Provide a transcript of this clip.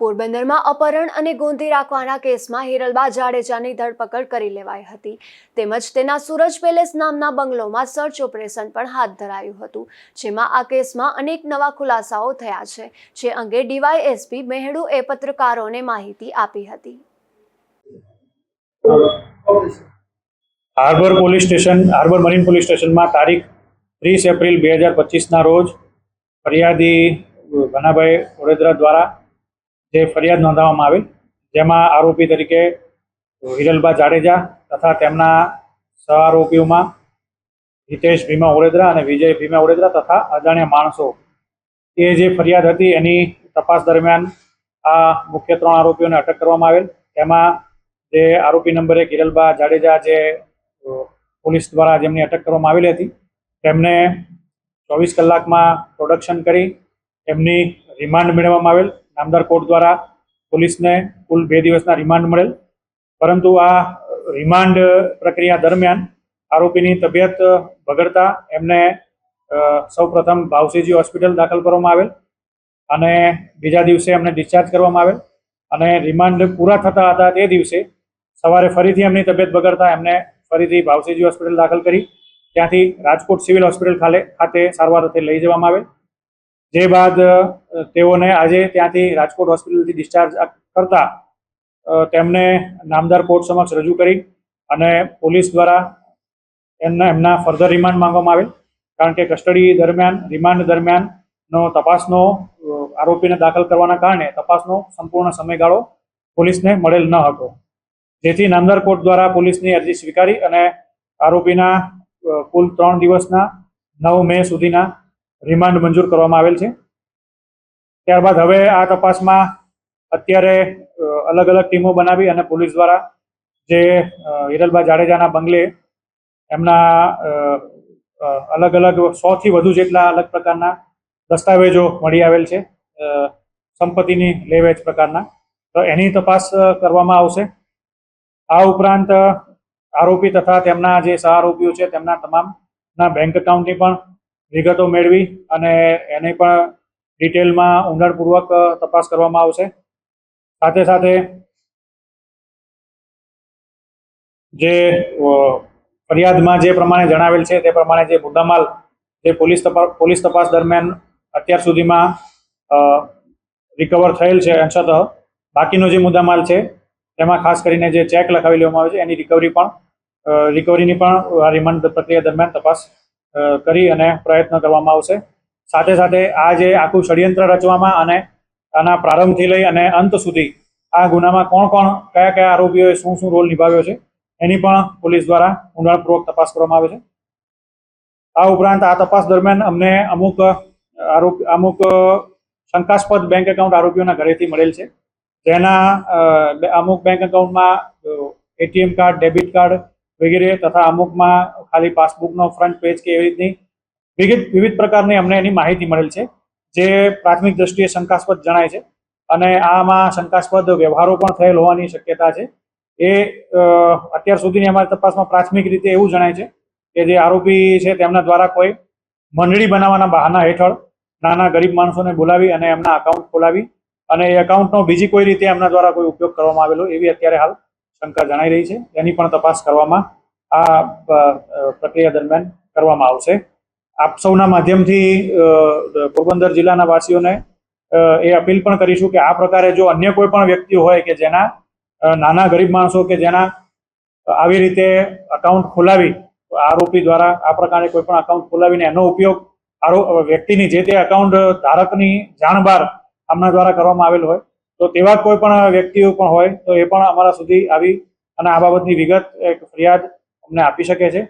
પોરબંદરમાં અપહરણ અને ગોંધી રાખવાના કેસમાં હિરલબા જાડેજાની ધરપકડ કરી લેવાઈ હતી. તેમજ તેના સુરજ પેલેસ નામના બંગલોમાં સર્ચ ઓપરેશન પણ હાથ ધરાયું હતું, જેમાં આ કેસમાં અનેક નવા ખુલાસાઓ થયા છે, જે અંગે ડીવાયએસપી એ પત્રકારોને માહિતી આપી હતી. Harbour police station, harbour marine police સ્ટેશનમાં તારીખ ત્રીસ એપ્રિલ બે હજાર પચીસના રોજ ફરિયાદી ઘનાભાઈ વડોદરા દ્વારા જે ફરિયાદ નોંધાવવામાં આવેલ. જેમાં આરોપી તરીકે હિરલબા જાડેજા તથા તેમના સહ આરોપીઓમાં હિતેશ ભીમા ઓડેદરા અને વિજય ભીમા ઓડેદરા તથા અજાણ્યા માણસો. એ જે ફરિયાદ હતી એની તપાસ દરમિયાન આ મુખ્ય ત્રણ આરોપીઓને અટક કરવામાં આવેલ. તેમાં જે આરોપી નંબર એક હિરલબા જાડેજા જે પોલીસ દ્વારા જેમની અટક કરવામાં આવેલી હતી, તેમને ચોવીસ કલાકમાં પ્રોડક્શન કરી એમની રિમાન્ડ મેળવવામાં આવેલ. નામદાર કોર્ટ દ્વારા પોલીસને કુલ બે દિવસના રિમાન્ડ મળેલ. પરંતુ આ રિમાન્ડ પ્રક્રિયા દરમિયાન આરોપીની તબિયત બગડતા એમને સૌપ્રથમ ભાવસીજી હોસ્પિટલ દાખલ કરવામાં આવેલ અને બીજા દિવસે એમને ડિસ્ચાર્જ કરવામાં આવેલ અને રિમાન્ડ પૂરા થતા હતા તે દિવસે સવારે ફરીથી એમની તબિયત બગડતા એમને ફરીથી ભાવસીજી હોસ્પિટલ દાખલ કરી. ત્યાંથી રાજકોટ સિવિલ હોસ્પિટલ ખાતે સારવાર અર્થે લઈ જવામાં આવેલ. જે બાદ તેઓને આજે ત્યાંથી રાજકોટ હોસ્પિટલથી ડિસ્ચાર્જ કરતા તેમને નામદાર કોર્ટ સમક્ષ રજૂ કરી અને પોલીસ દ્વારા એમના એમના ફર્ધર રિમાન્ડ માંગવામાં આવેલ. કારણ કે કસ્ટડી દરમિયાન, રિમાન્ડ દરમિયાનનો તપાસનો આરોપીને દાખલ કરવાના કારણે તપાસનો સંપૂર્ણ સમયગાળો પોલીસને મળેલ ન હતો. જેથી નામદાર કોર્ટ દ્વારા પોલીસની અરજી સ્વીકારી અને આરોપીના કુલ ત્રણ દિવસના નવ મે સુધીના રિમાન્ડ મંજૂર કરવામાં આવેલ છે. ત્યારબાદ હવે આ તપાસમાં અત્યારે અલગ અલગ ટીમો બનાવી અને પોલીસ દ્વારા જે હિરલભાઈ જાડેજાના બંગલે એમના અલગ અલગ સોથી વધુ જેટલા અલગ પ્રકારના દસ્તાવેજો મળી આવેલ છે સંપત્તિની લેવેચ પ્રકારના. તો એની તપાસ કરવામાં આવશે. આ ઉપરાંત, આરોપી તથા તેમના જે સહારોપીઓ છે, તેમના તમામના બેંક એકાઉન્ટની પણ વિગતો મેળવી અને એની પણ ડિટેલમાં ઊંડાણપૂર્વક તપાસ કરવામાં આવશે. સાથે સાથે જે ફરિયાદમાં જે પ્રમાણે જણાવેલ છે તે પ્રમાણે જે મુદ્દામાલ જે પોલીસ તપાસ પોલીસ તપાસ દરમિયાન અત્યાર સુધીમાં રિકવર થયેલ છે અંશતઃ, બાકીનો જે મુદ્દામાલ છે તેમાં ખાસ કરીને જે ચેક લખાવી લેવામાં આવે છે એની રિકવરી પણ રિકવરીની પણ રિમાન્ડ પ્રક્રિયા દરમિયાન તપાસ કરી અને પ્રયત્ન કરવામાં આવશે. સાથે સાથે આ જે આખું ષડયંત્ર રચવામાં અને આના પ્રારંભથી લઈ અને અંત સુધી આ ગુનામાં કોણ કોણ, કયા કયા આરોપીઓએ શું શું રોલ નિભાવ્યો છે, એની પણ પોલીસ દ્વારા ઊંડાણપૂર્વક તપાસ કરવામાં આવે છે. આ ઉપરાંત આ તપાસ દરમિયાન અમને અમુક આરોપ, અમુક શંકાસ્પદ બેંક એકાઉન્ટ આરોપીઓના ઘરેથી મળેલ છે. જેના અમુક બેંક એકાઉન્ટમાં એટીએમ કાર્ડ ડેબિટ કાર્ડ વગેરે તથા અમુકમાં ખાલી પાસબુકનો ફ્રન્ટ પેજ કે એવી રીતની વિવિધ વિવિધ પ્રકારની અમને એની માહિતી મળેલ છે, જે પ્રાથમિક દ્રષ્ટિએ શંકાસ્પદ જણાય છે. અને આમાં શંકાસ્પદ વ્યવહારો પણ થયેલ હોવાની શક્યતા છે. એ અત્યાર સુધીની અમારી તપાસમાં પ્રાથમિક રીતે એવું જણાય છે કે જે આરોપી છે તેમના દ્વારા કોઈ મંડળી બનાવવાના બહાના હેઠળ નાના ગરીબ માણસોને બોલાવી અને એમના અકાઉન્ટ ખોલાવી અને એ અકાઉન્ટનો બીજી કોઈ રીતે એમના દ્વારા કોઈ ઉપયોગ કરવામાં આવેલો, એવી અત્યારે હાલ શંકા જણાઈ રહી છે. એની પણ તપાસ કરવામાં આ પ્રક્રિયા દરમિયાન કરવામાં આવશે. આપ સૌના માધ્યમથી પોરબંદર જિલ્લાના વાસીઓને એ અપીલ પણ કરીશું કે આ પ્રકારે જો અન્ય કોઈ પણ વ્યક્તિ હોય કે જેના નાના ગરીબ માણસો કે જેના આવી રીતે અકાઉન્ટ ખોલાવી, આરોપી દ્વારા આ પ્રકારે કોઈ પણ અકાઉન્ટ ખોલાવીને એનો ઉપયોગ આરો, વ્યક્તિની જે તે અકાઉન્ટ ધારકની જાણ બહાર આમના દ્વારા કરવામાં આવેલ હોય તો તેવા કોઈ પણ વ્યક્તિઓ પણ હોય તો એ પણ અમારા સુધી આવી અને આ બાબતની વિગત એક ફરિયાદ અમને આપી શકે છે.